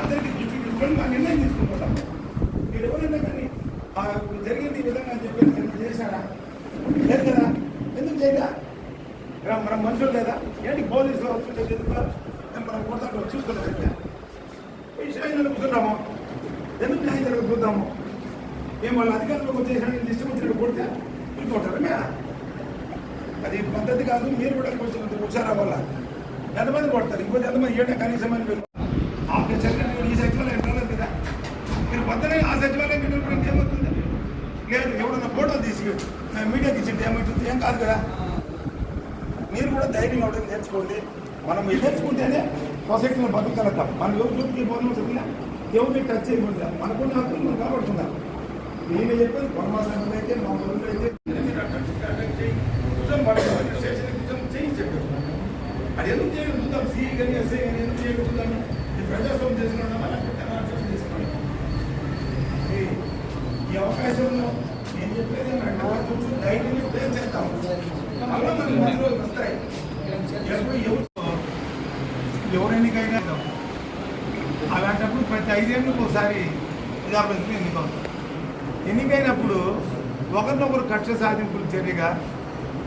అందరికీ దృష్టి తీసుకొని మా నిర్ణయం తీసుకుంటాం మీరు ఎవరైనా కానీ జరిగింది ఈ విధంగా అని చెప్పి నేను చేశారా? లేదు కదా? ఎందుకు చేయగా మనం మనుషులు లేదా? ఏంటి పోలీసులు వస్తుంటే ఎందుకు మనం కొడతాడు చూసుకున్నాం విషయం కూర్చున్నాము ఎందుకు న్యాయం జరగదు చూద్దాము? మేము వాళ్ళ అధికారులకు వచ్చేసాడు ఇష్టం వచ్చినట్టు కొడితే ఇంకొంటారు మే అది పద్ధతి కాదు మీరు కూడా కొంచెం వచ్చారా వల్ల ఎంతమంది కొడతారు? ఇంకొంచెం ఎంతమంది ఏటా కనీసం అని ఆ సచివాలయం ఈ సచివాలయం వెళ్ళదు కదా. మీరు పొద్దునే ఆ సచివాలయం వెళ్ళినప్పుడు ఏమవుతుంది లేదు ఎవడన్నా ఫోటో తీసి మేము మీడియాకి ఇచ్చింది ఏమవుతుంది ఏం కాదు కదా. మీరు కూడా ధైర్యం అవడం నేర్చుకోండి. మనం నేర్చుకుంటేనే సొసైటీలో బతకగలుగుతాం మన యువకులకి చూపుకి పోవడం వస్తుందా టచ్ చేయకుండా మనకున్న హక్కులు మనం కాబడుతున్నాం నేను చెప్పేది పరమాత్మ అయితే మా ఊళ్ళో అయితే. అది ఎందుకు చేయగలుగుతాం చూద్దాం సిఈ కానీ ఎస్ఐ కానీ ఎందుకు చేయడం ప్రజాస్వామ్యం చేసుకున్నాం లేకపోతే అనాథం ఈ- అవకాశం అవకాశంలో నేను చెప్పేది ఏంటంటే కొంచెం ధైర్యం చెప్తే చేస్తాం మనకి రోజులు వస్తాయి ఎవరు ఎవరెన్నికైనా అలాంటప్పుడు ప్రతి ఐదేళ్ళకి ఒకసారి ప్రజాప్రతినిధులు ఎన్నికవుతారు ఎన్నికైనప్పుడు ఒకరినొకరు కక్ష సాధింపులు చర్యగా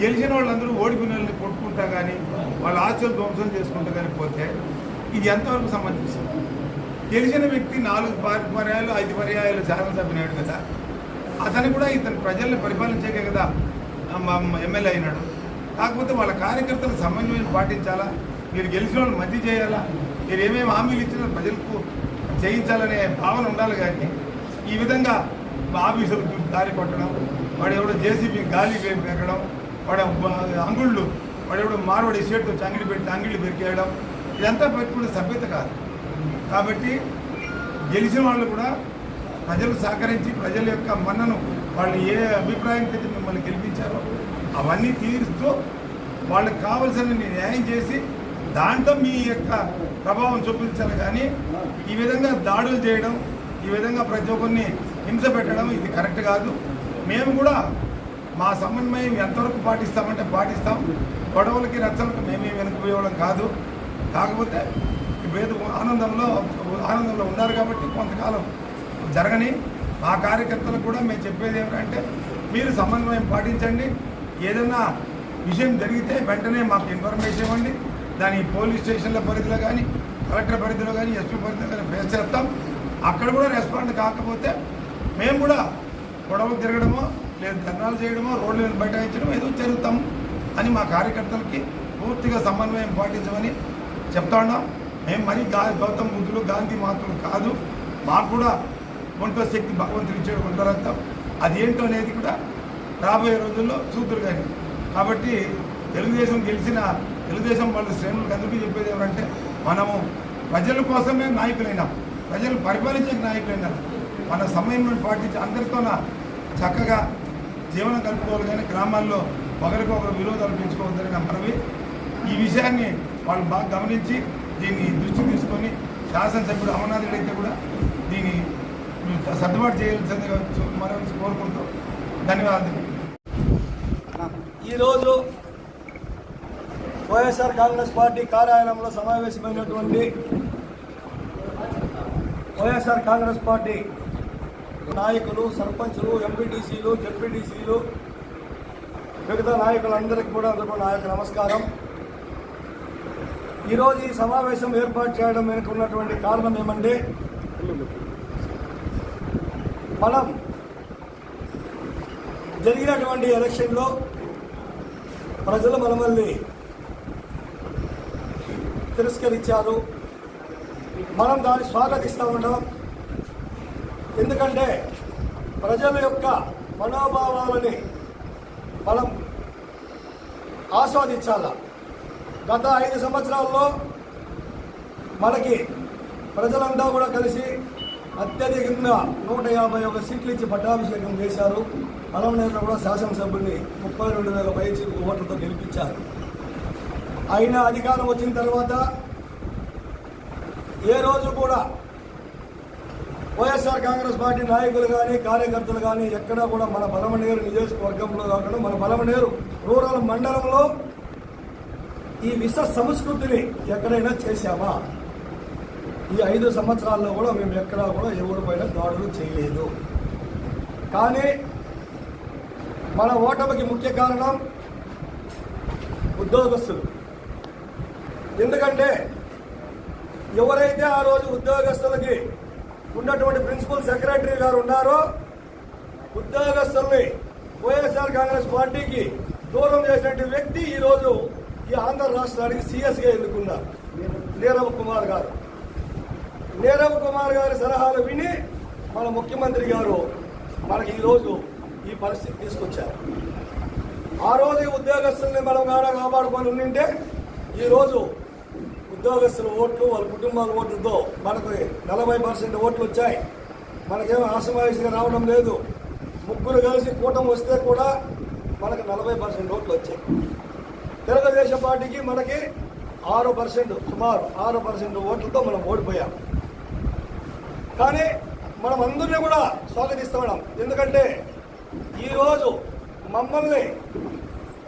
గెలిచిన వాళ్ళందరూ ఓడిపోయిన వాళ్ళని కొట్టుకుంటా కానీ వాళ్ళ ఆస్తులు ధ్వంసం చేసుకుంటా కానీ పోతే ఇది ఎంతవరకు సంబంధించింది? గెలిచిన వ్యక్తి నాలుగు పర్- పర్యాయాలు ఐదు పర్యాయాలు శాసనసభ్యునాడు కదా. అతను కూడా ఇతను ప్రజల్ని పరిపాలించాకే కదా ఎమ్మెల్యే అయినాడు. కాకపోతే వాళ్ళ కార్యకర్తలు సమన్వయం పాటించాలా? మీరు గెలిచిన వాళ్ళు మంచి చేయాలా? మీరు ఏమేమి హామీలు ఇచ్చినా ప్రజలకు చేయించాలనే భావన ఉండాలి కానీ ఈ విధంగా ఆఫీసులకు దారి కొట్టడం వాడు ఎవడో జేసీబీ గాలి పెరగడం వాడు అంగుళ్ళు వాడు ఎవడో మార్వాడి షర్ట్ వచ్చి అంగిడి పెట్టి అంగిళ్ళు పెరికేయడం ఇదంతా పెట్టుకునే సభ్యత కాదు. కాబట్టి గెలిచిన వాళ్ళు కూడా ప్రజలు సహకరించి ప్రజల యొక్క మన్నను వాళ్ళు ఏ అభిప్రాయం అయితే మిమ్మల్ని గెలిపించారో అవన్నీ తీరుస్తూ వాళ్ళకి కావలసిన న్యాయం చేసి దాంట్లో మీ యొక్క ప్రభావం చూపించాలి కానీ ఈ విధంగా దాడులు చేయడం ఈ విధంగా ప్రతి ఒక్కరిని హింస పెట్టడం ఇది కరెక్ట్ కాదు. మేము కూడా మా సమన్వయం ఎంతవరకు పాటిస్తామంటే పాటిస్తాం. గొడవలకి రచ్చలకు మేమే వెనుకపోయేవాళ్ళం కాదు. కాకపోతే వేద ఆనందంలో ఆనందంలో ఉన్నారు కాబట్టి కొంతకాలం జరగని మా కార్యకర్తలకు కూడా మేము చెప్పేది ఏమిటంటే మీరు సమన్వయం పాటించండి. ఏదైనా విషయం జరిగితే వెంటనే మాకు ఇన్ఫర్మేషన్ ఇవ్వండి. దాని పోలీస్ స్టేషన్ల పరిధిలో కానీ కలెక్టర్ పరిధిలో కానీ ఎస్పీ పరిధిలో కానీ ఫేస్ చేస్తాం. అక్కడ కూడా రెస్పాండ్ కాకపోతే మేము కూడా గొడవలు తిరగడమో లేదు ధర్నాలు చేయడమో రోడ్లను మీద బైఠాయించడం ఏదో జరుగుతాం అని మా కార్యకర్తలకి పూర్తిగా సమన్వయం పాటించమని చెప్తా ఉన్నాం మేము మరి గా గౌతమ్ బుద్ధులు గాంధీ మాత్రం కాదు. మాకు కూడా ఒంటో శక్తి భగవంతుడు ఇచ్చాడు ఒంటరత్వం అది ఏంటో అనేది కూడా రాబోయే రోజుల్లో చూద్దరు కానీ కాబట్టి తెలుగుదేశం గెలిచిన తెలుగుదేశం వాళ్ళ శ్రేణులకు అందరికీ చెప్పేది ఏమంటే మనము ప్రజల కోసమే నాయకులైనాం. ప్రజలు పరిపాలించే నాయకులైనాం. మన సమయంలో పాటించి అందరితోన చక్కగా జీవనం కలుపుకోవాలి కానీ గ్రామాల్లో ఒకరికొకరు విలువ కల్పించుకోవద్దని నా మనవి. ఈ విషయాన్ని వాళ్ళు బాగా గమనించి దీన్ని దృష్టి తీసుకొని శాసనసభ్యుడు అమర్నాథ్ రెడ్డి అయితే కూడా దీన్ని సర్దుబాటు చేయాల్సిందిగా మనం కోరుకుంటూ ధన్యవాదాలు. ఈరోజు వైఎస్ఆర్ కాంగ్రెస్ పార్టీ కార్యాలయంలో సమావేశమైనటువంటి వైఎస్ఆర్ కాంగ్రెస్ పార్టీ నాయకులు సర్పంచులు ఎంపీటీసీలు జెడ్పీటీసీలు మిగతా నాయకులందరికీ కూడా అందరికీ నా యొక్క నమస్కారం. ఈరోజు ఈ సమావేశం ఏర్పాటు చేయడం వెనుక ఉన్నటువంటి కారణం ఏమంటే మనం జరిగినటువంటి ఎలక్షన్లో ప్రజలు మనమల్ని తిరస్కరించారు. మనం దాన్ని స్వాగతిస్తూ ఉన్నాం. ఎందుకంటే ప్రజల యొక్క మనోభావాలని మనం ఆస్వాదించాలా? గత ఐదు సంవత్సరాల్లో మనకి ప్రజలంతా కూడా కలిసి అత్యధికంగా నూట యాభై ఒక సీట్లు ఇచ్చి పట్టాభిషేకం చేశారు. అలమనేరులో కూడా శాసనసభ్యుల్ని ముప్పై రెండు వేల పైచి ఓట్లతో గెలిపించారు. అయినా అధికారం వచ్చిన తర్వాత ఏ రోజు కూడా వైఎస్ఆర్ కాంగ్రెస్ పార్టీ నాయకులు కానీ కార్యకర్తలు కానీ ఎక్కడా కూడా మన బలమనేరు నియోజకవర్గంలో కాకుండా మన బలమనేరు రూరల్ మండలంలో ఈ విష సంస్కృతిని ఎక్కడైనా చేశామా? ఈ ఐదు సంవత్సరాల్లో కూడా మేము ఎక్కడా కూడా ఎవరి పైన దాడులు చేయలేదు. కానీ మన ఓటమికి ముఖ్య కారణం ఉద్యోగస్తులు. ఎందుకంటే ఎవరైతే ఆ రోజు ఉద్యోగస్తులకి ఉన్నటువంటి ప్రిన్సిపల్ సెక్రటరీ గారు ఉన్నారో ఉద్యోగస్తుల్ని వైఎస్ఆర్ కాంగ్రెస్ పార్టీకి దూరం చేసినటువంటి వ్యక్తి ఈరోజు ఈ ఆంధ్ర రాష్ట్రానికి సీఎస్గా ఎన్నుకున్నారు నీరవ్ కుమార్ గారు. నీరవ్ కుమార్ గారి సలహాలు విని మన ముఖ్యమంత్రి గారు మనకి ఈరోజు ఈ పరిస్థితి తీసుకొచ్చారు. ఆ రోజు ఉద్యోగస్తుల్ని మనం గాడ కాపాడుకొని ఉండింటే ఈరోజు ఉద్యోగస్తుల ఓట్లు వాళ్ళ కుటుంబాల ఓట్లతో మనకు నలభై పర్సెంట్ ఓట్లు వచ్చాయి. మనకేమో ఆశమాయిషిగా రావడం లేదు. ముగ్గురు కలిసి కూటమి వస్తే కూడా మనకు నలభై పర్సెంట్ ఓట్లు వచ్చాయి. తెలుగుదేశం పార్టీకి మనకి ఆరు పర్సెంట్ సుమారు ఆరు పర్సెంట్ ఓట్లతో మనం ఓడిపోయాం. కానీ మనం అందరినీ కూడా స్వాగతిస్తున్నాం ఎందుకంటే ఈరోజు మమ్మల్ని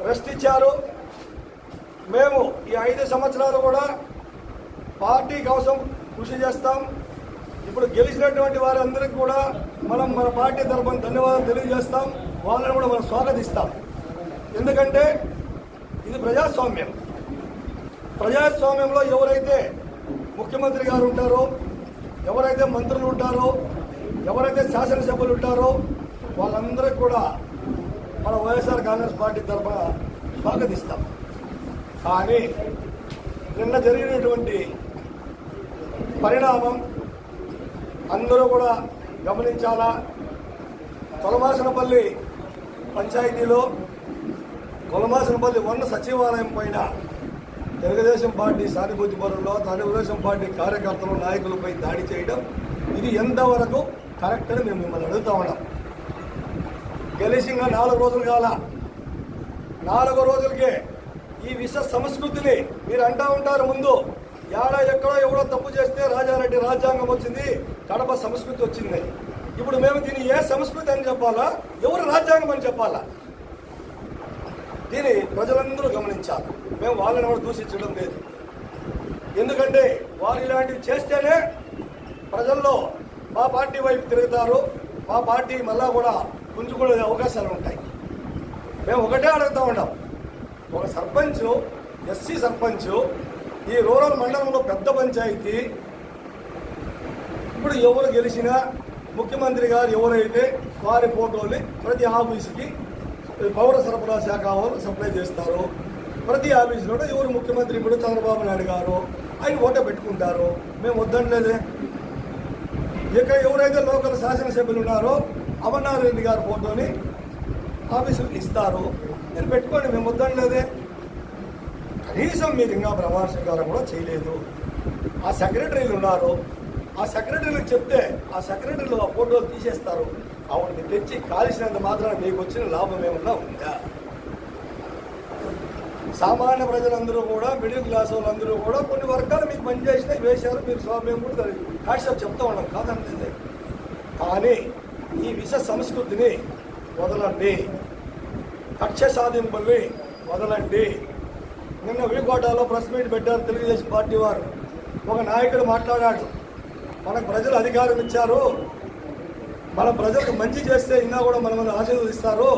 రెస్ట్ ఇచ్చారు. మేము ఈ ఐదు సంవత్సరాలు కూడా పార్టీ కోసం కృషి చేస్తాం. ఇప్పుడు గెలిచినటువంటి వారందరికీ కూడా మనం మన పార్టీ తరఫున ధన్యవాదాలు తెలియజేస్తాం. వాళ్ళని కూడా మనం స్వాగతిస్తాం. ఎందుకంటే ఇది ప్రజాస్వామ్యం. ప్రజాస్వామ్యంలో ఎవరైతే ముఖ్యమంత్రి గారు ఉంటారో ఎవరైతే మంత్రులు ఉంటారో ఎవరైతే శాసనసభ్యులు ఉంటారో వాళ్ళందరికీ కూడా మన వైఎస్ఆర్ కాంగ్రెస్ పార్టీ తరఫున స్వాగతిస్తాం. కానీ నిన్న జరిగినటువంటి పరిణామం అందరూ కూడా గమనించాలా? తొలవాసనపల్లి పంచాయతీలో కొలమాసనపల్లి ఉన్న సచివాలయం పైన తెలుగుదేశం పార్టీ సానుభూతి పరుల్లో తెలుగుదేశం పార్టీ కార్యకర్తలు నాయకులపై దాడి చేయడం ఇది ఎంతవరకు కరెక్ట్ అని మేము మిమ్మల్ని అడుగుతా ఉన్నాం. గెలిచిన నాలుగు రోజులు కాల? నాలుగు రోజులకే ఈ విష సంస్కృతిని మీరు అంటా ఉంటారు ముందు. ఏడ ఎక్కడో ఎవడో తప్పు చేస్తే రాజారెడ్డి రాజ్యాంగం వచ్చింది కడప సంస్కృతి వచ్చింది. ఇప్పుడు మేము దీన్ని ఏ సంస్కృతి అని చెప్పాలా? ఎవరు రాజ్యాంగం అని చెప్పాలా? దీన్ని ప్రజలందరూ గమనించాలి. మేము వాళ్ళని కూడా దూషించడం లేదు. ఎందుకంటే వారు ఇలాంటివి చేస్తేనే ప్రజల్లో మా పార్టీ వైపు తిరుగుతారు. మా పార్టీ మళ్ళా కూడా పుంజుకునే అవకాశాలు ఉంటాయి. మేము ఒకటే అడుగుతూ ఉన్నాం. ఒక సర్పంచ్ ఎస్సీ సర్పంచ్ ఈ రూరల్ మండలంలో పెద్ద పంచాయతీ ఇప్పుడు ఎవరు గెలిచినా ముఖ్యమంత్రి గారు ఎవరైతే వారి ఫోటోని ప్రతి ఆఫీసుకి పౌర సరఫరా శాఖ వాళ్ళు సప్లై చేస్తారు. ప్రతి ఆఫీసులో ఎవరు ముఖ్యమంత్రి ఇప్పుడు చంద్రబాబు నాయుడు గారు ఆయన ఓట పెట్టుకుంటారు. మేము వద్దనలేదే. ఇక ఎవరైతే లోకల్ శాసనసభ్యులు ఉన్నారో అమర్నాథ్ రెడ్డి గారి ఫోటోని ఆఫీసులకు ఇస్తారు. మీరు పెట్టుకోండి మేము వద్దనలేదే. కనీసం మీరు ఇంకా ప్రమాణ స్వీకారం కూడా చేయలేదు. ఆ సెక్రటరీలు ఉన్నారు. ఆ సెక్రటరీలకు చెప్తే ఆ సెక్రటరీలు ఆ ఫోటోలు తీసేస్తారు. ఆవిడని తెచ్చి కాల్చినంత మాత్రాన మీకు వచ్చిన లాభం ఏమన్నా ఉందా? సామాన్య ప్రజలందరూ కూడా మిడిల్ క్లాస్ వాళ్ళందరూ కూడా కొన్ని వర్గాలు మీకు పనిచేసినాయి వేశారు మీరు స్వామ్యం కూడా కాన్సెప్ట్ చెప్తా ఉన్నాం కాదంటే కానీ ఈ విష సంస్కృతిని వదలండి. కక్ష సాధింపుల్ని వదలండి. నిన్న వికోటాలో ప్రెస్ మీట్ పెట్టారు తెలుగుదేశం పార్టీ వారు. ఒక నాయకుడు మాట్లాడాడు. మనకు ప్రజలు అధికారం ఇచ్చారు. మన ప్రజలకు మంచి చేస్తే ఇంకా కూడా మనల్ని ఆశీర్వదిస్తారు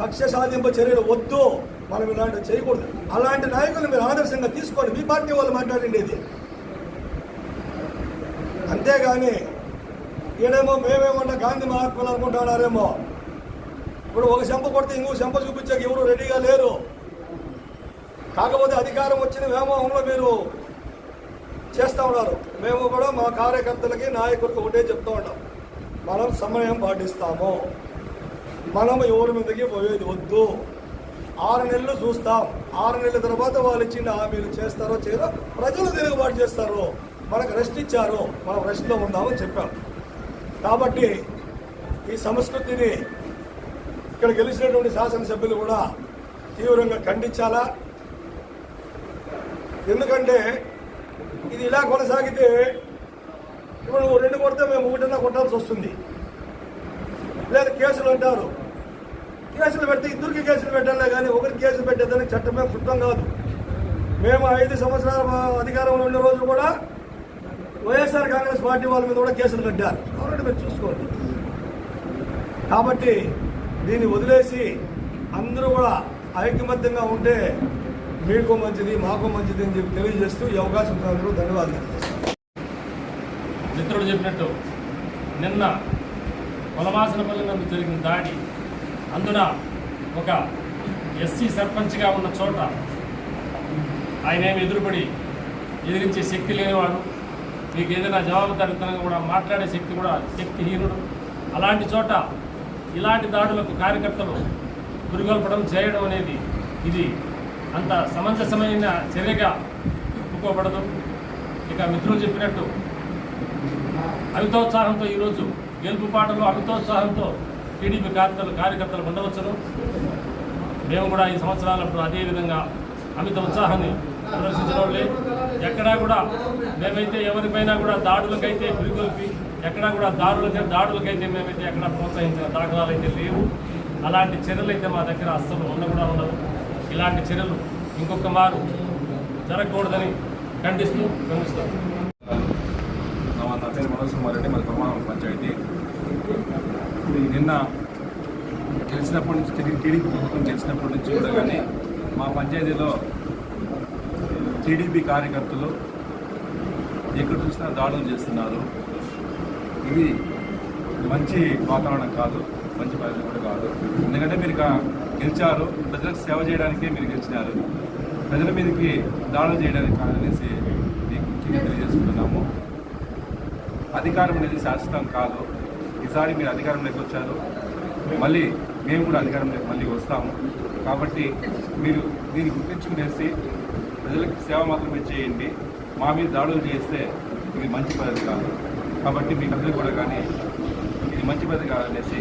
కక్ష సాధింపు చర్యలు వద్దు మనం ఇలాంటివి చేయకూడదు. అలాంటి నాయకులు మీరు ఆదర్శంగా తీసుకోండి. మీ పార్టీ వాళ్ళు మాట్లాడండి ఇది. అంతేగాని ఈడేమో మేమేమన్నా గాంధీ మహాత్ములు అనుకుంటున్నారేమో. ఇప్పుడు ఒక చెంప కొడితే ఇంకో చెంప చూపించాక ఎవరు రెడీగా లేరు. కాకపోతే అధికారం వచ్చిన వ్యామోహంలో మీరు చేస్తూ ఉన్నారు. మేము కూడా మా కార్యకర్తలకి నాయకులకు ఒకటే చెప్తూ ఉంటాం మనం సమయం పాటిస్తాము. మనం ఎవరి మీదకి పోయేది వద్దు. ఆరు నెలలు చూస్తాం. ఆరు నెలల తర్వాత వాళ్ళు ఇచ్చిన హామీలు చేస్తారో చేయరో ప్రజలు తిరుగుబాటు చేస్తారు. మనకు రెస్ట్ ఇచ్చారు. మనం రెస్ట్లో ఉందామని చెప్పాం. కాబట్టి ఈ సంస్కృతిని ఇక్కడ గెలిచినటువంటి శాసనసభ్యులు కూడా తీవ్రంగా ఖండించాలా? ఎందుకంటే ఇది ఇలా కొనసాగితే ఇప్పుడు నువ్వు రెండు కొడితే మేము ఒకటిన్నా కొట్టాల్సి వస్తుంది. లేదా కేసులు అంటారు. కేసులు పెడితే ఇద్దరికి కేసులు పెట్టాలే కానీ ఒకరికి కేసులు పెట్టేదానికి చట్టమే శుద్ధం కాదు. మేము ఐదు సంవత్సరాల మా అధికారంలో ఉన్న రోజు కూడా వైఎస్ఆర్ కాంగ్రెస్ పార్టీ వాళ్ళ మీద కూడా కేసులు కట్టారు. కాబట్టి మీరు చూసుకోండి. కాబట్టి దీన్ని వదిలేసి అందరూ కూడా ఐకమత్యంగా ఉంటే మీకు మంచిది మాకు మంచిది అని చెప్పి తెలియజేస్తూ ఈ అవకాశం ధన్యవాదాలు. చెప్పినట్టు నిన్న పొలమాసనపల్లి నందు జరిగిన దాడి అందున ఒక ఎస్సీ సర్పంచ్గా ఉన్న చోట ఆయన ఏమి ఎదురుపడి ఎదిరించే శక్తి లేనివాడు మీకు ఏదైనా జవాబుదారితనంగా కూడా మాట్లాడే శక్తి కూడా శక్తిహీనుడు. అలాంటి చోట ఇలాంటి దాడులకు కార్యకర్తలు పురిగొల్పడం చేయడం అనేది ఇది అంత సమంజసమైన చర్యగా ఒప్పుకోబడదు. ఇక మిత్రులు చెప్పినట్టు అమితోత్సాహంతో ఈరోజు గెలుపు పాటలు అమితోత్సాహంతో టీడీపీ కార్యకర్తలు కార్యకర్తలు ఉండవచ్చును మేము కూడా ఈ సంవత్సరాలప్పుడు అదేవిధంగా అమిత ఉత్సాహాన్ని ప్రదర్శించడం వాళ్ళే ఎక్కడా కూడా మేమైతే ఎవరిపైనా కూడా దాడులకైతే పిలుగొల్పి ఎక్కడా కూడా దాడులకి దాడులకైతే మేమైతే ఎక్కడ ప్రోత్సహించిన దాఖలాలు అయితే లేవు. అలాంటి చర్యలు అయితే మా దగ్గర అస్సలు ఉండ కూడా ఉండవు. ఇలాంటి చర్యలు ఇంకొక మారు జరగకూడదని ఖండిస్తూ గమనిస్తాం. పేరు మనోజ్ కుమార్ రెడ్డి మాది ప్రమాణం పంచాయతీ. నిన్న గెలిచినప్పటి నుంచి టీడీపీ ప్రభుత్వం గెలిచినప్పటి నుంచి కూడా కానీ మా పంచాయతీలో టీడీపీ కార్యకర్తలు ఎక్కడ చూసినా దాడులు చేస్తున్నారు. ఇది మంచి వాతావరణం కాదు మంచి పరిస్థితి కూడా కాదు. ఎందుకంటే మీరు ఇక గెలిచారు ప్రజలకు సేవ చేయడానికే మీరు గెలిచినారు. ప్రజల మీదకి దాడులు చేయడానికి కాదనేసి మీకు ముఖ్యంగా తెలియజేసుకుంటున్నాము. అధికారం అనేది శాశ్వతం కాదు. ఈసారి మీరు అధికారంలోకి వచ్చారు. మళ్ళీ మేము కూడా అధికారంలోకి మళ్ళీ వస్తాము. కాబట్టి మీరు దీన్ని గుర్తించుకునేసి ప్రజలకు సేవ మాత్రమే చేయండి. మా మీద దాడులు చేస్తే ఇది మంచి పద్ధతి కాదు. కాబట్టి మీ అందరూ కూడా కానీ ఇది మంచి పద్ధతి కాదనేసి